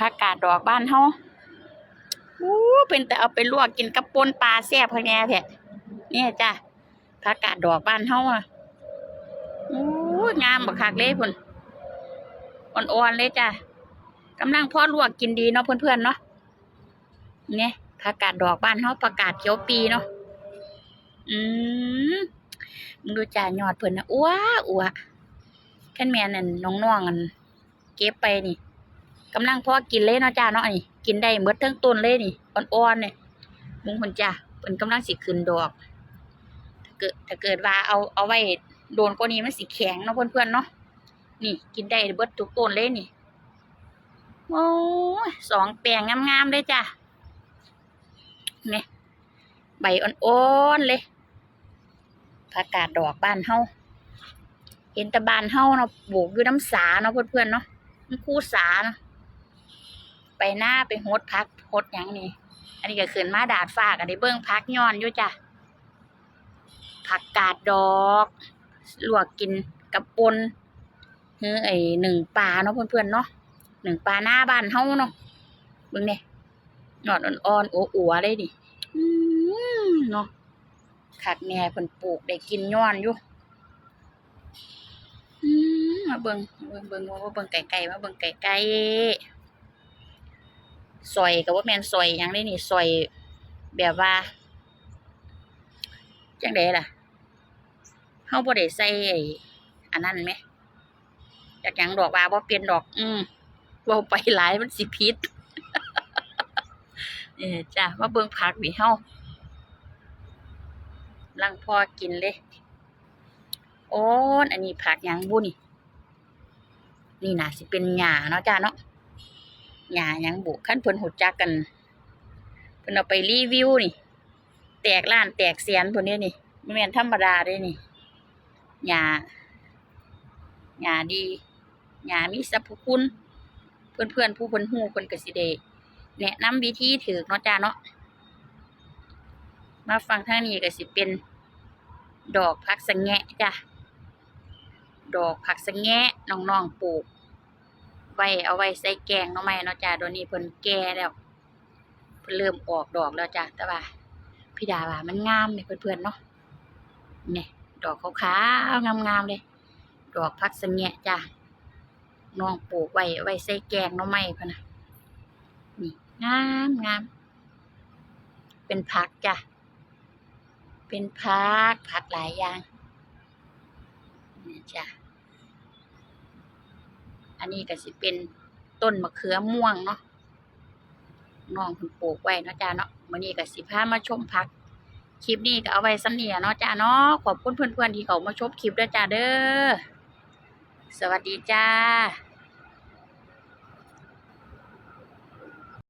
ผักกาดดอกบ้านเฮาอู้เป็นแต่เอาไปลวกกินกับปนปลาแซ่บพักแน่แท้เนี่ยจ้ะผักกาดดอกบ้านเฮาอะอู้งามบักคักเลยพุ่นอ่อนๆเลยจ้ะกำลังพ่อลวกกินดีเนาะเพื่อนๆเนาะเนี่ยผักกาดดอกบ้านเฮาประกาศเขียวปีเนาะอืมดูจ่ายอดเพิ่นนะอ้วอ้วคันแม่นั่นน้องๆอันเก็บไปนี่ กำลังพอกินเลยเนาะจ้าเนาะนี่กินได้หมดทั้งต้นเลยนี่อ่อนๆเนี่ยมุงเพิ่นจ้าเพิ่นกำลังสิขึ้นดอก ถ้าเกิดถ้าเกิดว่าเอาเอาไว้โดนกว่านี้มันสิแข็งเนาะเพื่อนๆเนาะนี่ กินได้เบิดทุกต้นเลยนี่โอ้สองแปลงงามๆเลยจ้าเนี่ยใบอ่อนๆเลยผักกาดดอกบ้านเฮาเห็นตะบานเฮาเนาะปลูกอยู่น้ำสาเนาะเพื่อนๆเนาะมันคู่สาเนาะ ไปหน้าไปโฮดพักโฮดหยังนี่อันนี้ก็ขึ้นมาดาดฟากอันได้เบิ่งพักย้อนอยู่จ้ะผักกาดดอกลวกกินกับปนเฮ้อไอหนึ่งปลาเนาะเพื่อนๆเนาะหนึ่งปลาหน้าบ้านเฮาเนาะเบิ่งเนี่ยยอดอ่อนๆอัวๆเลยดิอืมเนาะคักแน่เพิ่นปลูกได้กินย้อนอยู่อืมมาเบิ่งเบิ่งเบิ่งว่าเบิ่งไก่ๆมาเบิ่งไก่ๆ ซอยก็บ่าแมนซอยยังเลยนี่ซอยแบบว่าจังไดล่ะเฮาบ่ได้ใส่อันนั้นแหมจากยังดอกว่าบ่เปลี่ยนดอก อืมว้าไปหลายมันสิผิดเออจ้ะมาเบิ่งผักดิเฮาลังพอกินเลยโอ้นอันนี้ผักยังบุนี่ นี่น่าสิเป็นหญ้าเนาะจ้าเนาะ หญ้าหยังบุขั้นเพิ่นหูจักกันเพิ่นเอาไปรีวิวนี่ แตกล้านแตกเสียนพวกนี้นี่ไม่แม่นธรรมดาเด้นี่หญ้าหญ้าดีหญ้ามีสรรพคุณ เพื่อนๆผู้เพิ่นฮู้เพิ่นกสิได้แนะนำวิธีถูกเนาะจ้าเนาะมาฟังทางนี้ก็สิเป็น ดอกผักสะแงะจ้ะดอกผักสะแงะน้องๆปลูก ไว้เอาไว้ใส่แกงเนาะไหมเนาะจ้ะเดี๋ยวนี้เพิ่นแก่แล้วเพิ่นเริ่มออกดอกแล้วจ้ะแต่ว่าพี่ดาว่ามันงามนี่เพื่อนๆเนาะนี่ดอกขาวๆงามๆเลย ดอกผักสะแงะจ้ะน้องปลูกไว้ไว้ใส่แกงเนาะไหมเพิ่นนะนี่งามงามเป็นผักจ้ะเป็นผักผักหลายอย่างนี่จ้ะ อันนี้ก็สิเป็นต้นมะเขือม่วงเนาะน้องเพิ่นปลูกไว้เนาะจ้าเนาะมื้อนี้ก็สิพามาชมพัก คลิปนี้ก็เอาไว้ซ้ำเนียเนาะจ้าเนาะขอบคุณเพื่อนๆที่เขามาชมคลิปด้วยจ้าเด้อสวัสดีจ้า